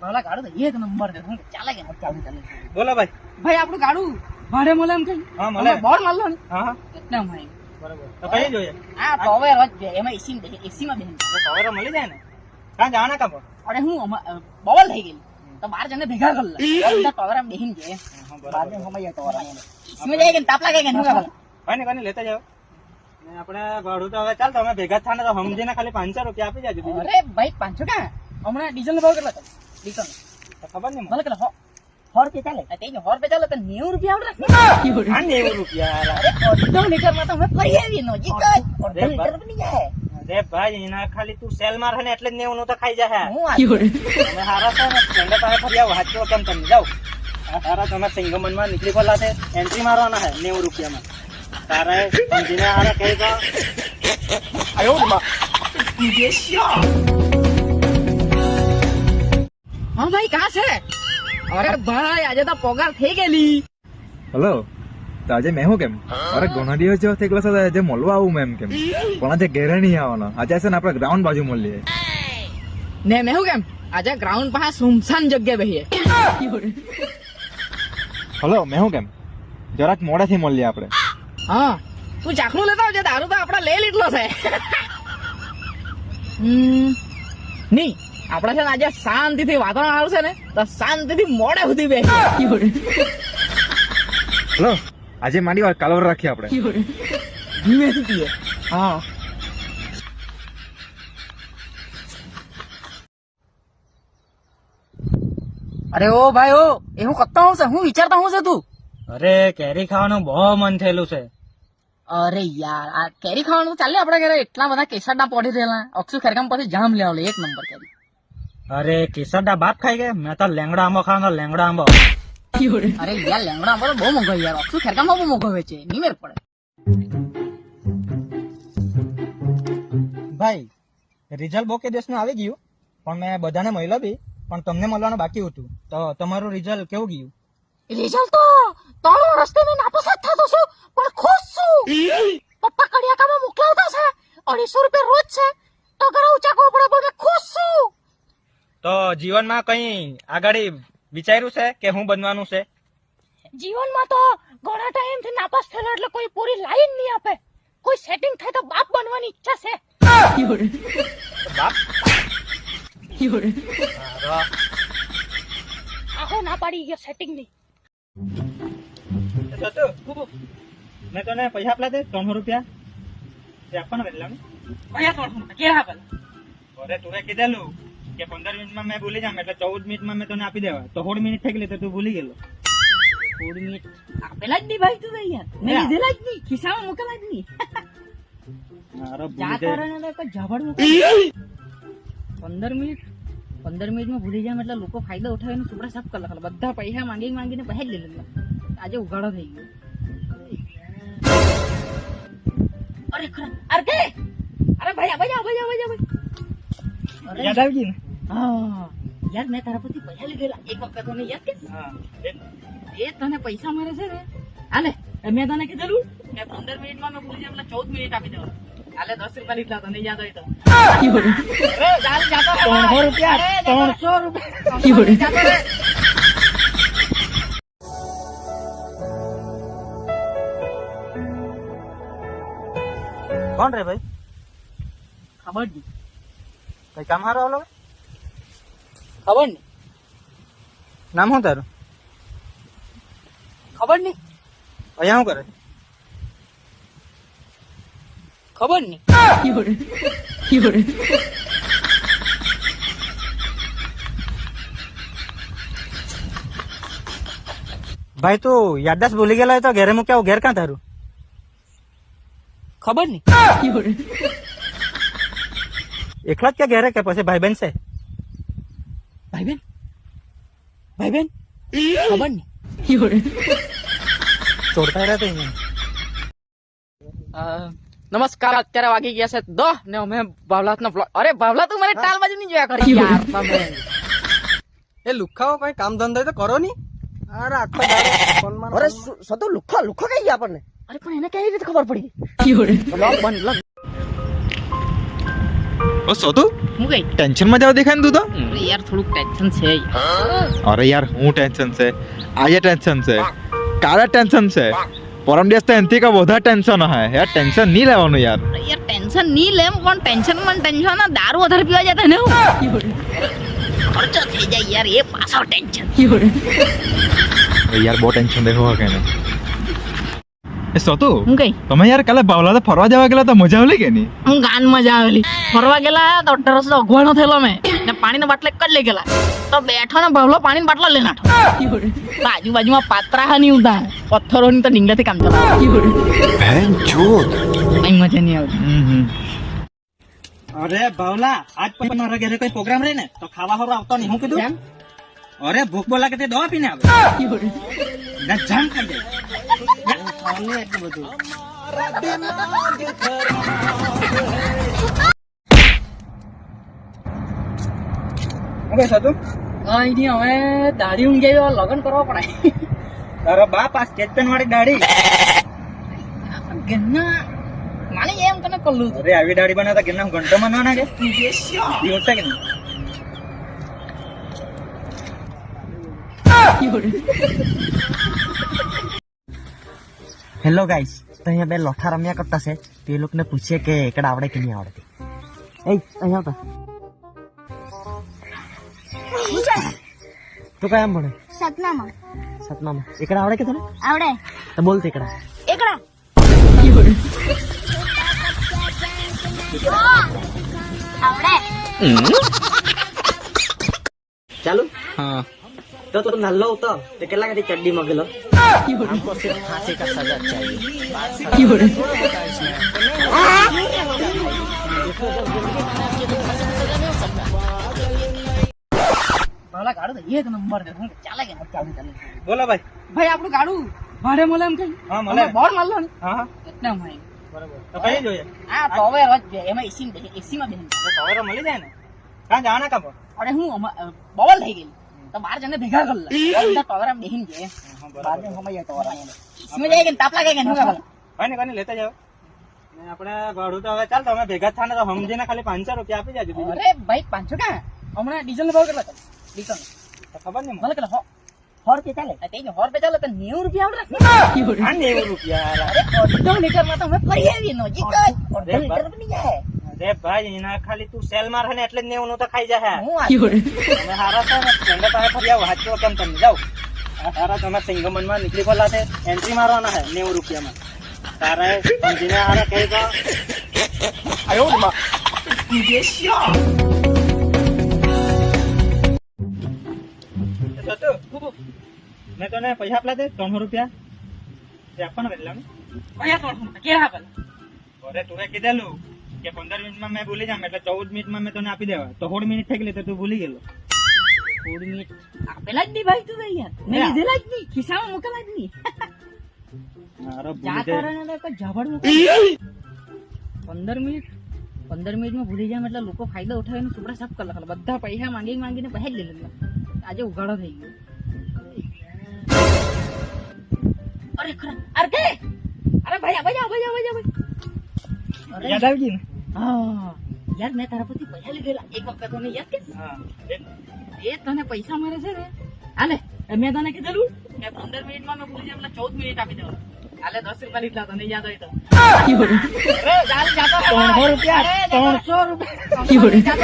પેલા ગાડું તો એક નંબર છે. ચાલે કે નથી ચાલે બોલો ભાઈ. ભાઈ આપણું ગાડું ભાડે મળે એમ કઈ હા, મળે. બોર્ડ મળલો ને. હા હા. ભાઈ બરાબર. તો કઈ જોઈએ? આ ટોવેર જ છે. એમાં એસી એસી માં બેસી. તો મળી જાય ને. કાં જાણા કાપો અરે હું બબલ થઈ ગયેલી. તો બાર જણને ભેગા કર લે. આમ બેહીને જાય બાર સમય કે તાપ લાગે કે લેતા આપણે ભાડું તો હવે ચાલ તમે ભેગા થાને તો સમજીને ખાલી પાંચસો રૂપિયા આપી જાજો અરે ભાઈ પાંચસો ક્યાં? હમણાં ડીઝલ નો ભાવ કેટલો ખબર નહીં ભલે કેટલો સો રૂપિયા ચાલે? તે સો રૂપિયા ચાલે તો નેવું રૂપિયા આવડે. આ નેવું રૂપિયા. અરે અડધો લીટરમાં તો અમે ફરી આવીએ નજીક જ અડધો લીટર બની જાય. અરે ભાઈ એના ખાલી તું સેલ મારે ને એટલે જ નેવું નું તો ખાઈ જાય હું તમે હારા છો ને? ઠંડે પાસે ફરી આવો. હાચો કેમ તમે જાઓ. તારા તમે સિંગમનમાં નીકળી પડલા છે. એન્ટ્રી મારવાના હે નેવું રૂપિયામાં. તારા સમજીને હારા કહી દો હા ભાઈ કાં છે? અરે ભાઈ આજે તો પગાર થઈ ગયેલી. હલો તો આજે મેં હું કેમ? અરે ઘણા દિવસ જેવો થઈ ગયો છે આજે મળવા આવું મેમ કેમ? પણ આજે ઘેરે નહીં આવવાનો. આજે છે ને આપણે ગ્રાઉન્ડ બાજુ મળીએ. ને મેં હું કેમ? આજે ગ્રાઉન્ડ પાસે સુમસાન જગ્યાએ બેહીએ. હલો મેં હું કેમ? જરાક મોડેથી મળીએ આપણે. હા તું ચાખલું લેતા આવજે દારૂ તો આપણે લઈ લીધલો છે. હમ, નહીં આપણે છે ને આજે શાંતિથી વાતાવરણ સારું છે ને તો શાંતિથી મોડે સુધી બે હલો આજે માંડી વાત કાલવર રાખીએ આપણે. ધીમેથી પીએ હા. અરે ઓ ભાઈ ઓ એ હું કરતા હું છે? હું વિચારતા હું છે તું? અરે કેરી ખાવાનું બહુ મન થયેલું છે. અરે યાર આ કેરી ખાવાનું ચાલે આપડા ઘરે? એટલા બધા કેસરના પડી રહેલા. અક્ષુ ખેરકામ પછી જામ લેવલે એક નંબર અરે કેસરડા બાપ ખાઈ ગયા? મેં તો લેંગડા આંબો ખાવાનો લેંગડા આંબો અરે યાર લેંગડા આંબો બહુ મોંઘો યાર. અક્ષુ ખેરકામાં બહુ મોંઘો વેચે નહીં મેળ પડે. ભાઈ રિઝલ્ટ બહુ કે દેશનું આવી ગયું પણ મેં બધાને મળ્યો બી પણ તમને મળવાનું બાકી હતું. તો તમારું રિઝલ્ટ કેવું ગયું? રિઝલ્ટ તો તારો રસ્તે મેં નાપસંદ થતો છું પણ ખુશ છું. પપ્પા કડિયાકામાં મોકલાવતા છે. અઢીસો રૂપિયા રોજ છે. તો ઘરે ઉચાકવો પડે પણ ખુશ છું. તો જીવનમાં કઈ આગળ વિચાર્યું છે કે હું બનવાનું છે? જીવનમાં તો ઘણા ટાઈમથી નાપાસ થયેલો એટલે કોઈ પૂરી લાઈન નહીં આપે. કોઈ સેટિંગ થાય તો બાપ બનવાની ઈચ્છા છે. બાપ. આહો ના પાડી ગયો સેટિંગની. મેં તને પૈસા આપલા દે ત્રણસો રૂપિયા. આપવાના કેટલા ત્રણસો રૂપિયા. કેરા અરે તું કીધેલું. કે પંદર મિનિટમાં મેં ભૂલી જામ એટલે ચૌદ મિનિટમાં મેં તને આપી દેવા. તો સોળ મિનિટ થઈ ગઈ તો તું ભૂલી ગયેલો. સોળ મિનિટ આપેલા જ નહીં ભાઈ તું યાર મેં લીધેલા જ નહીં. ખિસ્સામાં મૂકેલા જ નહીં. પંદર મિનિટ પંદર મિનિટમાં ભૂલી જાય એટલે લોકો ફાયદો ઉઠાવીને સુપડા સાફ કરી લખેલા બધા પૈસા માંગી માંગીને પૈસા જ લીધેલા આજે ઉઘાડો થઈ ગયો. અરે ખરા. અરે કે! અરે ભાઈ આ ભાઈ આ ભાઈ આ ભાઈ ભાઈ યાદ આવી ગઈ ને? હા યાર મેં તારા પછી પૈસા લીધેલા. એક વખત તને યાદ કે? એ તને પૈસા મારે છે ને? હાલે મેં તને કીધેલું મેં પંદર મિનિટમાં મેં ભૂલી જાય ચૌદ મિનિટ આપી દેવા. હાલે દસ રૂપિયા લીધા તને યાદ હોય તો. અરે, ચાલ, જાતો રહે. ત્રણસો રૂપિયા, ત્રણસો રૂપિયા. કોણ રે ભાઈ? ખબર નહીં કઈ કામ હારો આલો? ખબર નહીં નામ શું તારું? ખબર નહીં અહીંયા શું કરે? ખબર નહીં ભાઈ તું યાદદાસ્ત ભૂલી ગયેલા તો ઘેરે મૂક્યા ઘેર ક્યાં તારું? ખબર નહીં એકલા જ ક્યાં ઘેરે કે પછી ભાઈ બહેન છે ભાઈ બેન ભાઈ બેન ખબર નહીં. ચોરતા રહ્યા તો નમસ્કાર અત્યારે વાગી ગયા છે દો ને અમે ભાવલાત નો અરે ભાવલા તું મને ટાલ બાજુ નહીં જોયા કરી યાર એ લુખાઓ કઈ કામ ધંધો તો કરો ની અરે આખો અરે સતો લુખા લુખા કઈ ગયા આપણને? અરે પણ એને કેવી રીતે ખબર પડી? લોક બંધ લોક ઓ સોતુ હું કઈ? ટેન્શનમાં જાવ દેખાય ને તું તો? યાર થોડુંક ટેન્શન છે અરે યાર હું ટેન્શન છે? આજે ટેન્શન છે. કાલે ટેન્શન છે. પરમ દિવસ તો એનથી કા વધારે ટેન્શન હે. યાર ટેન્શન નહીં લેવાનું યાર. યાર ટેન્શન નહીં લેમ પણ ટેન્શનમાં ટેન્શન ના દારૂ વધારે પીવા જતા ને ખર્ચો થઈ જાય યાર એ પાછો ટેન્શન યાર બહુ ટેન્શન દેખો કે ને એ સોતુ હું કઈ? તમે યાર કાલે બાવલા તો ફરવા જવા ગયેલા તો મજા આવલી કે નહીં? હું ગાન મજા આવેલી. ફરવા ગયેલા તો અઢાર વર્ષ અગવાનો થયેલો મેં ને પાણીના બાટલા એક લઈ ગયેલા. તો બેઠો ને ભાવલો પાણીની બાટલા લઈ આઠો. બાજુ બાજુમાં પાત્રા હની નહીં ઉતા પથ્થરોની તો ડીંગલાથી કામ ચલાવે કઈ મજા નહીં આવતી. અરે ભાવલા આજ પછી મારા ઘરે કોઈ પ્રોગ્રામ રહે ને તો ખાવા હરો આવતો નહીં હું કીધું? અરે ભૂખ બોલા કે તે દવા પીને આવે. ના જામ ખાઈ જાય એટલું બધું. હવે સાતું કઈ નહીં હવે દાઢી ઊંઘી લગ્ન કરવા પડે. તારો બાપ આ સ્ટેટ પેન વાળી દાઢી માની એમ તને કલ્લું અરે આવી દાઢી બનાવતા કે ઘંટો માં ના નાખે? કે નહીં? હેલો ગાઈસ તો અહીંયા બે લોઠા રમ્યા કરતા છે. તો એ લોકોને પૂછીએ કે એકડા આવડે કે નહીં આવડતી એ અહીંયા આવતા. તું કયા ભણે. સતનામાં. સતમામાં એકડા આવડે કે તને? આવડે. તો બોલ તે એકડા. એકડા. આવડે. ચાલુ. હા. તો તું નલ્લો હતો તો કેટલા કદી ચડ્ડી માં ગયેલો हमको सिर्फ फांसी का सजा चाहिए પહેલા ગાડું તો એક નંબર છે હું ચાલે કે ચાલે ચાલે બોલો ભાઈ ભાઈ આપણું ગાડું ભાડે મળે એમ કઈ હા, મળે. બોર મળલો ને હા હા કેટલા મળે બરાબર તો કઈ જોઈએ આ તો હવે રોજ બે એમાં એસી માં એસી માં બેસી તો કવરો મળી જાય ને કાં જવાના કાપો અરે હું બવલ થઈ ગઈ તો બાર જણે ભેગા કર લે. બધા ટવર આમ બેહીને જાય બાર જણ સમય ટવર એમાં જાય કે તાપ લાગે કે શું કરે ભાઈ ને કોઈને લેતા ને આપણે ભાડું તો હવે ચાલ તમે ભેગા થાને તો સમજીને ખાલી પાંચસો રૂપિયા આપી જાજો બીજું. અરે ભાઈ પાંચસો ક્યાં હમણાં ડીઝલ નો ભાવ કેટલો છે ડીઝલ તો ખબર નહીં ભલે કેટલો? સો રૂપિયા ચાલે? તે સો રૂપિયા ચાલે તો નેવું રૂપિયા આવડે. નેવું રૂપિયા. અરે અડધો લીટરમાં તો અમે ફરી આવીએ નજીક જ. અડધો લીટર બની જાય. અરે ભાઈ એના ખાલી તું સેલ મારે ને એટલે જ નેવું નું તો ખાઈ જાય હું. હારા છો ને સ્ટેન્ડઅપ પાસે ફરી આવો હાચો કેમ તમે જાઓ. હારા તારા તમે સિંગમનમાં નીકળી પડલા છે એન્ટ્રી મારવાના છે નેવું રૂપિયામાં. તારે સમજીને હારા કહી દો. સતુ, મેં. તને પૈસા આપલા દે ત્રણસો રૂપિયા. આપવાના ત્રણસો રૂપિયા. કે હા પેલા અરે તું કીધેલું. કે પંદર મિનિટમાં મેં ભૂલી જામ એટલે ચૌદ મિનિટમાં મેં તને આપી દેવા. તો સોળ મિનિટ થઈ ગઈ તો તું ભૂલી ગયેલો. થોડી મિનિટ આપેલા જ નહીં ભાઈ તું યાર મેં લીધેલા જ નહીં. ખિસ્સામાં મૂકેલા જ નહીં. પંદર મિનિટ પંદર મિનિટમાં ભૂલી જાય એટલે લોકો ફાયદો ઉઠાવીને સુપડા સાફ કરે બધા પૈસા માંગી માંગીને પહેજ લઈ લીધા આજે ઉઘાડો થઈ ગયો. અરે ખરા. અરે અરે ભાઈ આ ભાઈ આ ભાઈ. યાદ આવી ગઈ ને? હા. યાર મેં તારા પછી પૈસા લીધેલા. એક વખત તને યાદ કે? હા એ તને પૈસા મારે છે ને? હાલે મેં તને કીધેલું કે પંદર મિનિટમાં મેં ભૂલી જાય એટલે ચૌદ મિનિટ આપી દેવા હાલે દસ રૂપિયા લીધા તને યાદ હોય તો. રૂપિયા, ત્રણસો રૂપિયા.